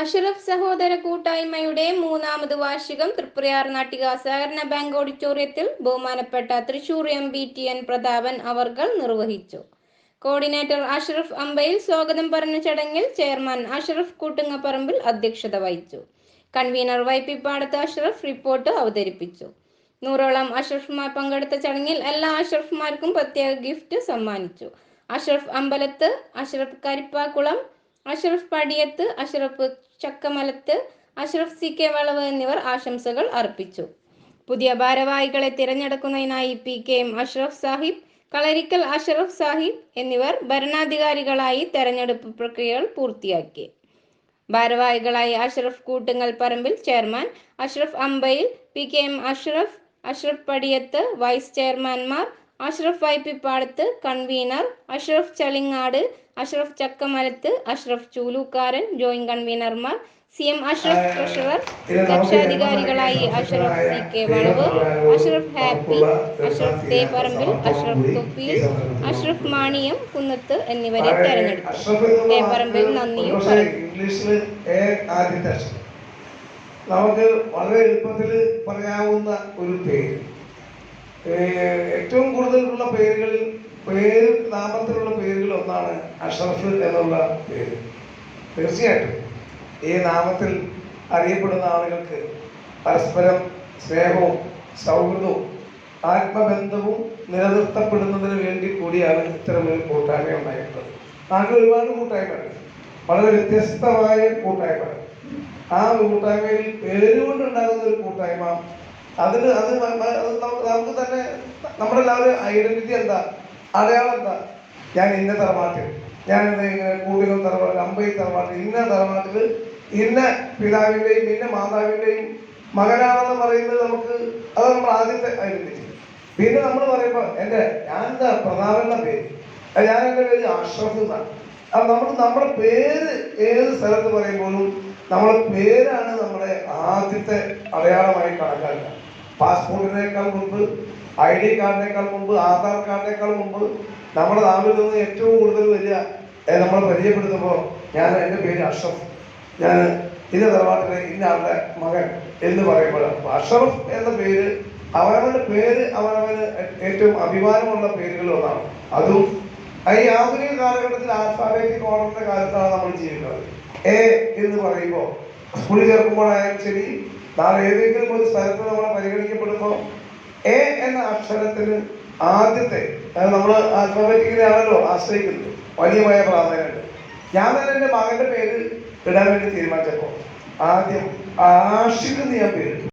അഷറഫ് സഹോദര കൂട്ടായ്മയുടെ മൂന്നാമത് വാർഷികം തൃപ്രയാർ നാട്ടിക സഹകരണ ബാങ്ക് ഓഡിറ്റോറിയത്തിൽ ബഹുമാനപ്പെട്ട Thrissur M B T N Prathapan അവർകൾ നിർവഹിച്ചു. കോർഡിനേറ്റർ അഷറഫ് അമ്പയിൽ സ്വാഗതം പറഞ്ഞ ചടങ്ങിൽ ചെയർമാൻ അഷറഫ് കൂട്ടുങ്ങപ്പറമ്പിൽ അധ്യക്ഷത വഹിച്ചു. കൺവീനർ വൈ പി പാടത്ത് അഷറഫ് റിപ്പോർട്ട് അവതരിപ്പിച്ചു. നൂറോളം അഷറഫ്മാർ പങ്കെടുത്ത ചടങ്ങിൽ എല്ലാ അഷറഫ്മാർക്കും പ്രത്യേക ഗിഫ്റ്റ് സമ്മാനിച്ചു. അഷറഫ് അമ്പലത്ത് അഷറഫ് കരിപ്പാക്കുളം അഷറഫ് പടിയത്ത് അഷറഫ് ചക്കമലത്ത് അഷറഫ് സി കെ വളവ് എന്നിവർ ആശംസകൾ അർപ്പിച്ചു. പുതിയ ഭാരവാഹികളെ തിരഞ്ഞെടുക്കുന്നതിനായി P K M Ashraf Sahib Kalarikkal Ashraf Sahib എന്നിവർ ഭരണാധികാരികളായി തെരഞ്ഞെടുപ്പ് പ്രക്രിയകൾ പൂർത്തിയാക്കി. ഭാരവാഹികളായി Ashraf Koottungal Parambil chairman Ashraf Ambayil P K M Ashraf Ashraf Padiyath vice ചെയർമാൻമാർ Ashraf Vaippippadath convener Ashraf Chalingad Ashraf Chakkamalath Ashraf ചൂലൂക്കാരൻ joint കൺവീനർമാർ C M Ashraf treasurer രക്ഷാധികാരികളായി Ashraf C K Valavu Ashraf happy Ashraf Theparambil Ashraf Thoppiyil Ashraf Maniyam Kunnath എന്നിവരെ തെരഞ്ഞെടുത്തു. തേപ്പറമ്പിൽ നന്ദിയും നമുക്ക് വളരെ എളുപ്പത്തിൽ പറയാവുന്ന ഒരു പേര്. ഏറ്റവും കൂടുതലുള്ള പേരുകളിൽ പേര് നാമത്തിലുള്ള പേരുകൾ ഒന്നാണ് അഷറഫ് എന്നുള്ള പേര്. തീർച്ചയായിട്ടും. ഈ നാമത്തിൽ അറിയപ്പെടുന്ന ആളുകൾക്ക് പരസ്പരം സ്നേഹവും സൗഹൃദവും ആത്മബന്ധവും നിലനിർത്തപ്പെടുന്നതിന് വേണ്ടി കൂടിയാണ് ഇത്തരമൊരു കൂട്ടായ്മ ഉണ്ടായിട്ടുള്ളത്. നാട്ടിൽ ഒരുപാട് കൂട്ടായ്മയുണ്ട് വളരെ വ്യത്യസ്തമായ കൂട്ടായ്മ ആ കൂട്ടായ്മയിൽ പേരുകൊണ്ടുണ്ടാകുന്ന ഒരു കൂട്ടായ്മ അതിന് അത് നമുക്ക് തന്നെ നമ്മുടെ എല്ലാവരും ഐഡന്റിറ്റി എന്താ? അടയാളം എന്താ? ഞാൻ ഇന്ന തറവാട്ടിൽ ഞാൻ ഇങ്ങനെ കൂടുതൽ തറവാട്ടിൽ അമ്പയിൽ തറവാട്ടിൽ ഇന്ന തറവാട്ടിൽ ഇന്ന പിതാവിന്റെയും ഇന്ന മാതാവിന്റെയും മകനാണെന്ന് പറയുന്നത് നമുക്ക് അത് നമ്മൾ ആദ്യത്തെ ഐഡന്റിറ്റി പിന്നെ നമ്മൾ പറയുമ്പോൾ എന്റെ ഞാൻ എന്താ പ്രതാപൻ എന്ന പേര് ഞാൻ എന്റെ പേര് അഷ്റഫ് എന്നാണ്. അപ്പം നമ്മൾ നമ്മുടെ പേര് ഏത് സ്ഥലത്ത് പറയുമ്പോഴും നമ്മുടെ പേരാണ് നമ്മുടെ ആദ്യത്തെ അടയാളമായി കണക്കാക്കുക. പാസ്പോർട്ടിനേക്കാൾ മുമ്പ് ഐ ഡി കാർഡിനേക്കാൾ മുമ്പ് ആധാർ കാർഡിനേക്കാൾ മുമ്പ് നമ്മുടെ നാവിൽ നിന്ന് ഏറ്റവും കൂടുതൽ വലിയ നമ്മൾ പരിചയപ്പെടുത്തുമ്പോൾ ഞാൻ എന്റെ പേര് അഷറഫ്. ഞാൻ ഇന്ന തറവാട്ടിലെ ഇന്ന ആളുടെ മകൻ എന്ന് പറയുമ്പോഴാണ്. അഷറഫ് എന്ന പേര് അവനവന്റെ പേര് അവനവന് ഏറ്റവും അഭിമാനമുള്ള പേരുകളിൽ ഒന്നാണ്. അതും ഈ ആധുനിക കാലഘട്ടത്തിൽ ആൽഫാബേറ്റിക് ഓർഡറിന്റെ കാലത്താണ് നമ്മൾ ജീവിക്കുന്നത്. എ എന്ന് പറയുമ്പോൾ സ്കൂളിൽ ചേർക്കുമ്പോഴായാലും ശരി നാളെ ഏതെങ്കിലും ഒരു സ്ഥലത്ത് നമ്മൾ പരിഗണിക്കപ്പെടുമ്പോൾ എ എന്ന അക്ഷരത്തിന് ആദ്യത്തെ നമ്മൾ നമ്മൾ ആണല്ലോ ആശ്രയിക്കുന്നത്. വലിയമായ പ്രാധാന്യമുണ്ട്. ഞാൻ തന്നെ എന്റെ മകന്റെ പേര് ഇടാൻ വേണ്ടി തീരുമാനിച്ചപ്പോൾ ആദ്യം ആഷിഖ് എന്ന് ഞാൻ പേര്